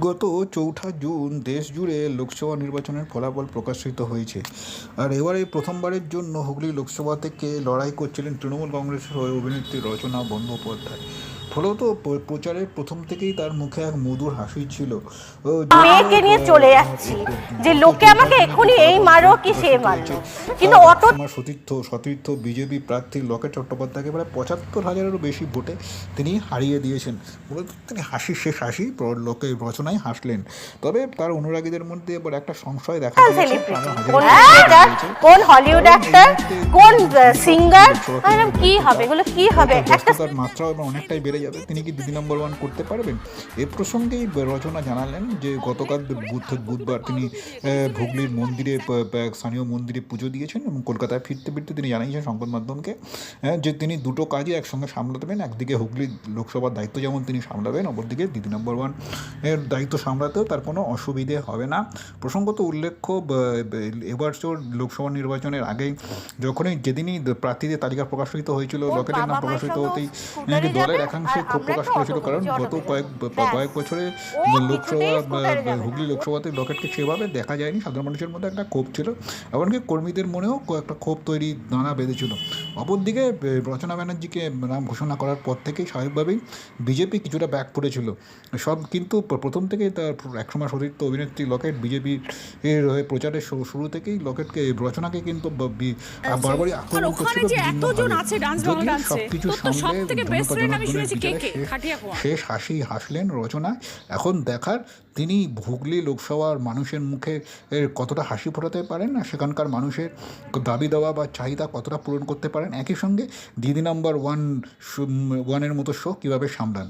গত চৌঠা জুন দেশ জুড়ে লোকসভা নির্বাচনের ফলাফল প্রকাশিত হয়েছে। আর এবারে প্রথমবারের জন্য হুগলি লোকসভা থেকে লড়াই করছিলেন তৃণমূল কংগ্রেসের হয়ে অভিনেত্রী রচনা বন্দ্যোপাধ্যায়। ফলত প্রচারের প্রথম থেকেই তার মুখে এক মধুর হাসি ছিল। মেয়েকে নিয়ে চলে যাচ্ছি যে লোকে আমাকে এক্ষুনি এই মারো কি সে মারলো কিন্তু অত আমার সতীর্থ সতীর্থ বিজেপি প্রার্থী লকেট চট্টোপাধ্যায়কে প্রায় পঁচাত্তর হাজারেরও বেশি ভোটে তিনি হারিয়ে দিয়েছেন। মূলত তিনি হাসি শেষ হাসি লোকে রচনায় হাসলেন। তবে তার অনুরাগীদের মধ্যে এবার একটা সংশয় দেখা দিয়েছে। কোন হলিউড অ্যাক্টর কোন সিঙ্গার কি হবে? এগুলো কি হবে? একটা মাত্রা অনেকটাই বেড়ে যাবে। তিনি কি দিদি নম্বর ওয়ান করতে পারবেন? এ প্রসঙ্গেই রচনা জানালেন যে গতকাল বুধ বুধবার তিনি হুগলির মন্দিরে স্থানীয় মন্দিরে পুজো দিয়েছেন এবং কলকাতায় ফিরতে ফিরতে তিনি জানিয়েছেন সংবাদ মাধ্যমকে যে তিনি দুটো কাজই একসঙ্গে সামলাতেন একদিকে হুগলি লোকসভার দায়িত্ব যেমন তিনি সামলাবেন অপরদিকে দিদি নম্বর ওয়ানের দায়িত্ব সামলাতেও তার কোনো অসুবিধে হবে না। প্রসঙ্গত উল্লেখ্য এবার লোকসভা নির্বাচনের আগেই যখনই যেদিনই প্রার্থীদের তালিকা প্রকাশিত হয়েছিল লকেটের নাম প্রকাশিত হতেই দলের একাংশে আর ক্ষোভ প্রকাশ করেছিল কারণ গত কয়েক কয়েক বছরে লোকসভা হুগলি লোকসভাতে লকেটকে সেভাবে দেখা যায়নি। সাধারণ মানুষের মধ্যে একটা ক্ষোভ ছিল। এমনকি কর্মীদের মনেও একটা ক্ষোভ তৈরি দানা বেঁধেছিল। অপরদিকে রচনা ব্যানার্জিকে নাম ঘোষণা করার পর থেকেই স্বাভাবিকভাবেই বিজেপি কিছুটা ব্যাক পড়েছিল। সব কিন্তু প্রথম থেকেই তার একসময় সতীর্থ অভিনেত্রী লকেট বিজেপির এর হয়ে প্রচারের শুরু থেকেই লকেটকে রচনাকে কিন্তু বারবারই আক্রমণ করছিল যে বিভিন্নভাবে। এতজন আছে ডান্স বাংলা যদিও ডান্সে, সবকিছু তোর তো সামলে সবথেকে best জনতা friend আমি জনার্দনের শুনেছি কে বিচারে শেষ- হাসি হাসলেন রচনা। এখন দেখার তিনি হুগলি লোকসভার মানুষের মুখে কতটা হাসি ফোটাতে পারেন না সেখানকার মানুষের দাবি দেওয়া বা চাহিদা কতটা পূরণ করতে পারেন। একই সঙ্গে দিদি নাম্বার ওয়ান ওয়ানের মতো শো কীভাবে সামলান।